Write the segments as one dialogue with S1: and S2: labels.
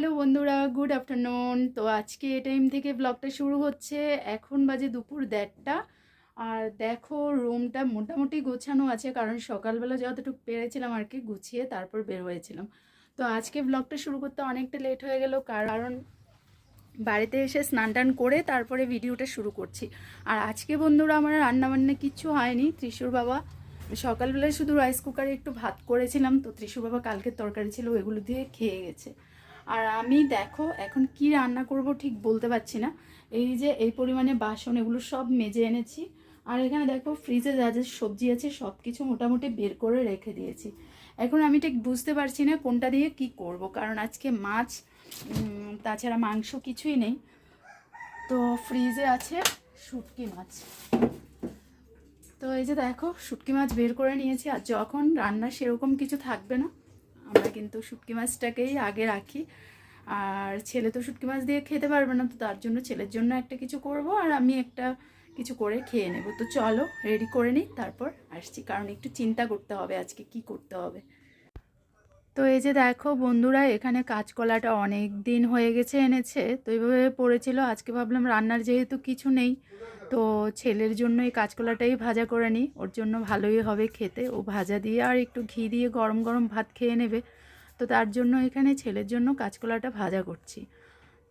S1: Hello বন্ধুরা, good afternoon. তো আজকে এ টাইম থেকে ব্লগটা শুরু হচ্ছে। এখন বাজে দুপুর দেড়টা। আর দেখো, রুমটা মোটামুটি গোছানো আছে, কারণ সকালবেলা যতটুকু পেরেছিলাম আর কি গুছিয়ে তারপর বের হয়েছিলাম। তো আজকে ব্লগটা শুরু করতে অনেকটা লেট হয়ে গেল, কারণ বাড়িতে এসে স্নান টান করে তারপরে ভিডিওটা শুরু করছি। আর আজকে বন্ধুরা আমার রান্নাবান্না কিচ্ছু হয়নি। ত্রিশুর বাবা, সকালবেলায় শুধু রাইস কুকারে একটু ভাত করেছিলাম। তো ত্রিশুর বাবা কালকের তরকারি ছিল, ওইগুলো দিয়ে খেয়ে গেছে। আর আমি দেখো এখন কি রান্না করব ঠিক বলতে পারছি না। এই যে এই পরিমাণে বাসন এগুলো সব মেজে এনেছি। আর এখানে দেখো ফ্রিজে যা যা সবজি আছে সব কিছু মোটামুটি বের করে রেখে দিয়েছি। এখন আমি ঠিক বুঝতে পারছি না কোনটা দিয়ে কি করব, কারণ আজকে মাছ তাছাড়া মাংস কিছুই নেই। তো ফ্রিজে আছে শুটকি মাছ। তো এই যে দেখো শুটকি মাছ বের করে নিয়েছি, আর যখন রান্না সেরকম কিছু থাকবে না আমরা কিন্তু শুটকি মাছটাকেই আগে রাখি। আর ছেলে তো শুটকি মাছ দিয়ে খেতে পারবে না, তো তার জন্য ছেলের জন্য একটা কিছু করব আর আমি একটা কিছু করে খেয়ে নেব। তো চলো রেডি করে নিই, তারপর আসছি। কারণ একটু চিন্তা করতে হবে আজকে, কি করতে হবে? তো এই যে দেখো বন্ধুরা, এখানে কাঁচকলাটা অনেক দিন হয়ে গেছে এনেছে, তো এইভাবে পড়েছিল। আজকে ভাবলাম রান্নার যেহেতু কিছু নেই, তো ছেলের জন্য এই কাঁচকলাটাই ভাজা করে নিই। ওর জন্য ভালোই হবে খেতে। ও ভাজা দিয়ে আর একটু ঘি দিয়ে গরম গরম ভাত খেয়ে নেবে। তো তার জন্য এখানে ছেলের জন্য কাঁচকলাটা ভাজা করছি।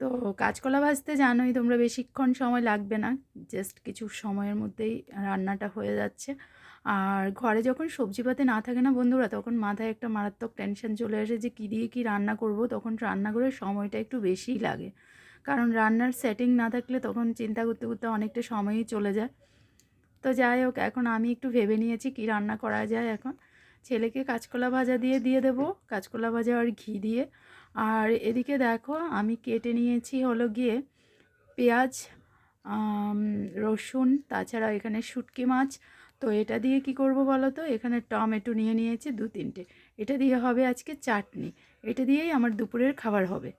S1: তো কাঁচকলা ভাজতে জানোই তোমরা বেশিক্ষণ সময় লাগবে না, জাস্ট কিছু সময়ের মধ্যেই রান্নাটা হয়ে যাচ্ছে। আর ঘরে যখন সবজিপাতি না থাকে না বন্ধুরা, তখন মাথায় একটা মারাত্মক টেনশন চলে আসে যে কী দিয়ে কী রান্না করব। তখন রান্না রান্নাঘরের সময়টা একটু বেশিই লাগে। কারণ রান্নার সেটিং না থাকলে তখন চিন্তা করতে করতে অনেকটা সময়ই চলে যায়। তো যাই হোক, এখন আমি একটু ভেবে নিয়েছি কি রান্না করা যায় এখন। ছেলেকে কাঁচকলা ভাজা দিয়ে দিয়ে দেবো, কাঁচকলা ভাজা আর ঘি দিয়ে। আর এদিকে দেখো, আমি কেটে নিয়েছি হলো গিয়ে পেঁয়াজ রসুন তাছাড়া এখানে শুটকি মাছ। তো এটা দিয়ে কি করব বলো তো? এখানে টমেটো নিয়ে নিয়েছি দু তিনটে। এটা দিয়ে হবে আজকে চাটনি। এটা দিয়েই আমার দুপুরের খাবার হবে।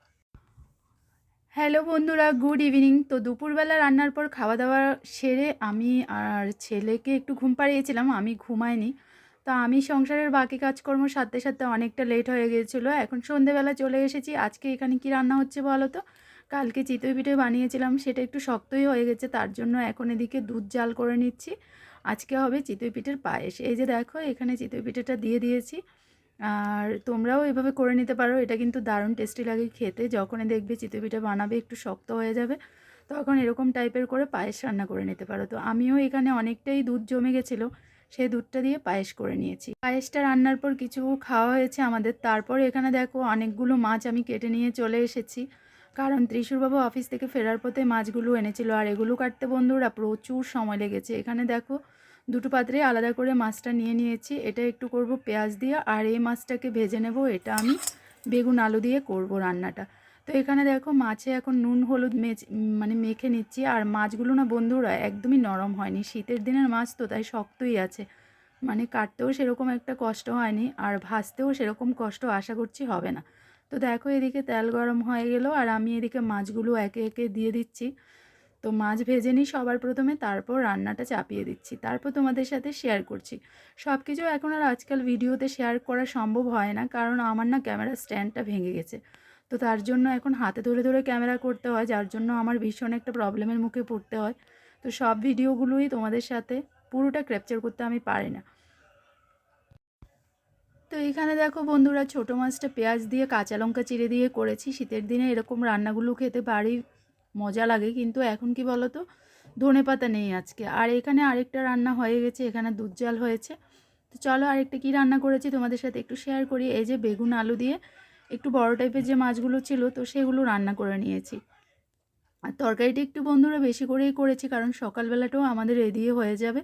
S1: হ্যালো বন্ধুরা, গুড ইভিনিং। তো দুপুরবেলা রান্নার পর খাওয়া দাওয়া সেরে আমি আর ছেলেকে একটু ঘুম পাড়িয়েছিলাম, আমি ঘুমাইনি। তা আমি সংসারের বাকি কাজকর্ম সাথে সাথে অনেকটা লেট হয়ে গিয়েছিল। এখন সন্ধেবেলা চলে এসেছি। আজকে এখানে কি রান্না হচ্ছে বলো তো? কালকে চিতই পিঠে বানিয়েছিলাম, সেটা একটু শক্তই হয়ে গেছে, তার জন্য এখন এদিকে দুধ জাল করে নিচ্ছি। আজকে হবে চিতই পিঠের পায়েস। এই যে দেখো, এখানে চিতই পিঠেটা দিয়ে দিয়েছি। আর তোমরাও এভাবে করে নিতে পারো, এটা কিন্তু দারুণ টেস্টি লাগে খেতে। যখনই দেখবে চিতই পিঠে বানাবে, একটু শক্ত হয়ে যাবে, তখন এরকম টাইপের করে পায়েস রান্না করে নিতে পারো। তো আমিও এখানে অনেকটাই দুধ জমে গেছিল, সেই দুধটা দিয়ে পায়েস করে নিয়েছি। পায়েসটা রান্নার পর কিছু খাওয়া হয়েছে আমাদের। তারপর এখানে দেখো, অনেকগুলো মাছ আমি কেটে নিয়ে চলে এসেছি। কারণ ত্রিশুরবাবু অফিস থেকে ফেরার পথে মাছগুলো এনেছিল আর এগুলো কাটতে বন্ধুরা প্রচুর সময় লেগেছে। এখানে দেখো, দুটো পাত্রে আলাদা করে মাছটা নিয়ে নিয়েছি। এটা একটু করব পেঁয়াজ দিয়ে আর এই মাছটাকে ভেজে নেব। এটা আমি বেগুন, আলু দিয়ে করব রান্নাটা। তো এখানে দেখো, মাছে এখন নুন, হলুদ মেচ মানে মেখে নিচ্ছি আর মাছগুলো না বন্ধুরা একদমই নরম হয়নি। শীতের দিনের মাছ তো, তাই শক্তই আছে। মানে কাটতেও সেরকম একটা কষ্ট হয়নি আর ভাজতেও সেরকম কষ্ট আশা করছি হবে না। তো দেখো এদিকে তেল গরম হয়ে গেল আর আমি এদিকে মাছগুলো একে একে দিয়ে দিচ্ছি। তো মাছ ভেজে নিই সবার প্রথমে, তারপর রান্নাটা চাপিয়ে দিচ্ছি, তারপর তোমাদের সাথে শেয়ার করছি। সব কিছু এখন আর আজকাল ভিডিওতে শেয়ার করা সম্ভব হয় না, কারণ আমার না ক্যামেরা স্ট্যান্ডটা ভেঙে গেছে। তো তার জন্য এখন হাতে ধরে ধরে ক্যামেরা করতে হয়, যার জন্য আমার ভীষণ একটা প্রবলেমের মুখে পড়তে হয়। তো সব ভিডিওগুলোই তোমাদের সাথে পুরোটা ক্যাপচার করতে আমি পারি না। তো এখানে দেখো বন্ধুরা ছোটো মাছটা পেঁয়াজ দিয়ে, কাঁচা লঙ্কা চিড়ে দিয়ে করেছি। শীতের দিনে এরকম রান্নাগুলো খেতে বাড়ি মজা লাগে, কিন্তু এখন কি বলো তো ধনে পাতা নেই আজকে। আর এখানে আরেকটা রান্না হয়ে গেছে, এখানে দুধ জাল হয়েছে। তো চলো আরেকটা কি রান্না করেছি তোমাদের সাথে একটু শেয়ার করি। এই যে বেগুন, আলু দিয়ে একটু বড় টাইপের যে মাছগুলো ছিল, তো সেগুলো রান্না করে নিয়েছি। আর তরকারিটা একটু বন্ধুরা বেশি করেই করেছি, কারণ সকালবেলাটাও আমাদের এ দিয়ে হয়ে যাবে।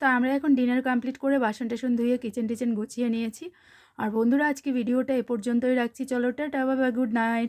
S1: তো আমরা এখন ডিনার কমপ্লিট করে বাসন টাসন ধুয়ে কিচেন টিচেন গুছিয়ে নিয়েছি। আর বন্ধুরা, আজকে ভিডিওটা এ পর্যন্তই রাখছি। চলো, টাটা, বাবা, গুড নাইট।